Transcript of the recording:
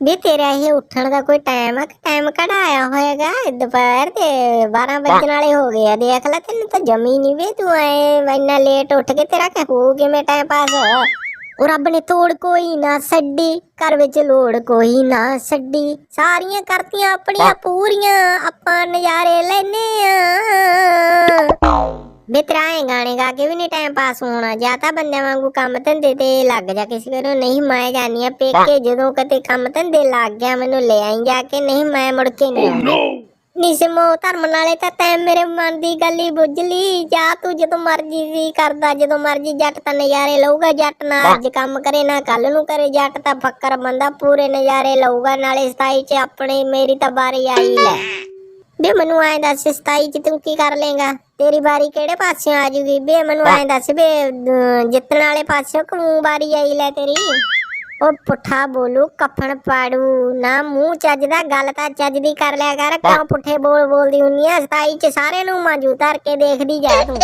ਵੀ ਤੇਰਾ ਇਹ ਉੱਠਣ ਦਾ ਕੋਈ ਟਾਈਮ ਆ ਕਿ ਟਾਈਮ ਕਢਾਇਆ ਹੋਏਗਾ। ਦੁਪਹਿਰ ਦੇ 12 ਵਜੇ ਨਾਲੇ ਹੋ ਗਏ ਆ ਦੇਖ ਲੈ ਤੈਨੂੰ ਤਾਂ ਜਮੀ ਨਹੀਂ ਵੇ ਤੂੰ ਐ ਇੰਨਾ ਲੇਟ ਉੱਠ ਕੇ ਤੇਰਾ ਕਿ ਹੋ ਕਿਵੇਂ ਟਾਈਮ ਪਾਸ ਉਹ ਰੱਬ ਨੇ ਤੋੜ ਕੋਈ ਨਾ ਛੱਡੀ ਘਰ ਵਿੱਚ ਲੋੜ ਕੋਈ ਨਾ ਛੱਡੀ। ਸਾਰੀਆਂ ਕਰਤੀਆਂ ਆਪਣੀਆਂ ਪੂਰੀਆਂ ਆਪਾਂ ਨਜ਼ਾਰੇ ਲੈਨੇ ਆ। ਬਿਤਰਾਏ ਗਾਣੇ ਗਾ ਕੇ ਵੀ ਨਹੀਂ ਟਾਈਮ ਪਾਸ ਹੋਣਾ। ਜਾਂ ਤਾਂ ਬੰਦਿਆਂ ਵਾਂਗੂ ਕੰਮ ਧੰਦੇ ਤੇ ਲੱਗ ਜਾ ਕਿਸੇ ਕੋਲੋਂ ਨਹੀਂ ਮੈਂ ਜਾਨੀ ਆ ਪੇਕੇ। ਜਦੋਂ ਕਦੇ ਕੰਮ ਧੰਦੇ ਲੱਗ ਗਿਆ ਮੈਨੂੰ ਲੈ ਆਈ ਜਾ ਕੇ। ਨਹੀਂ ਮੈਂ ਮੁੜ ਕੇ ਨਹੀਂ ਆਉਣਾ ਨਿਸਮੋ ਧਰਮ ਨਾਲੇ ਤਾਂ ਤੈਂ ਮੇਰੇ ਮਨ ਦੀ ਗੱਲ ਹੀ ਬੁੱਝ ਲਈ। ਜਾ ਤੂੰ ਜਦੋਂ ਮਰਜ਼ੀ ਸੀ ਕਰਦਾ ਜਦੋਂ ਮਰਜ਼ੀ ਜੱਟ ਤਾਂ ਨਜ਼ਾਰੇ ਲਊਗਾ। ਜੱਟ ਨਾ ਅੱਜ ਕੰਮ ਕਰੇ ਨਾ ਕੱਲ ਨੂੰ ਕਰੇ। ਜੱਟ ਤਾਂ ਫੱਕਰ ਬੰਦਾ ਪੂਰੇ ਨਜ਼ਾਰੇ ਲਊਗਾ। ਨਾਲੇ ਸਤਾਈ ਚ ਆਪਣੇ ਮੇਰੀ ਤਾਂ ਬਾਰੀ ਆਈ ਲੈ। ਬੇ ਮੈਨੂੰ ਐਂ ਦੱਸ ਸਤਾਈ ਚ ਤੂੰ ਕੀ ਕਰ ਲੇਗਾ ਤੇਰੀ ਬਾਰੀ ਕਿਹੜੇ ਪਾਸਿਓਂ ਆ ਜੂਗੀ? ਬੇ ਮੈਨੂੰ ਐਂ ਦੱਸ ਬੇ ਜਿੱਤਣ ਵਾਲੇ ਪਾਸਿਓਂ ਕਮੂ ਬਾਰੀ ਆਈ ਲੈ ਤੇਰੀ? ਉਹ ਪੁੱਠਾ ਬੋਲੂ ਕਫਣ ਪਾੜੂ ਨਾ ਮੂੰਹ ਚੱਜਦਾ ਗੱਲ ਤਾਂ ਚੱਜ ਦੀ ਕਰ ਲਿਆ ਕਰ ਕਿਉਂ ਪੁੱਠੇ ਬੋਲ ਬੋਲਦੀ ਹੁੰਨੀ ਆ? ਸਤਾਈ ਚ ਸਾਰਿਆਂ ਨੂੰ ਮਾਂਜੂ ਧਰ ਕੇ ਦੇਖਦੀ ਜਾ ਤੂੰ।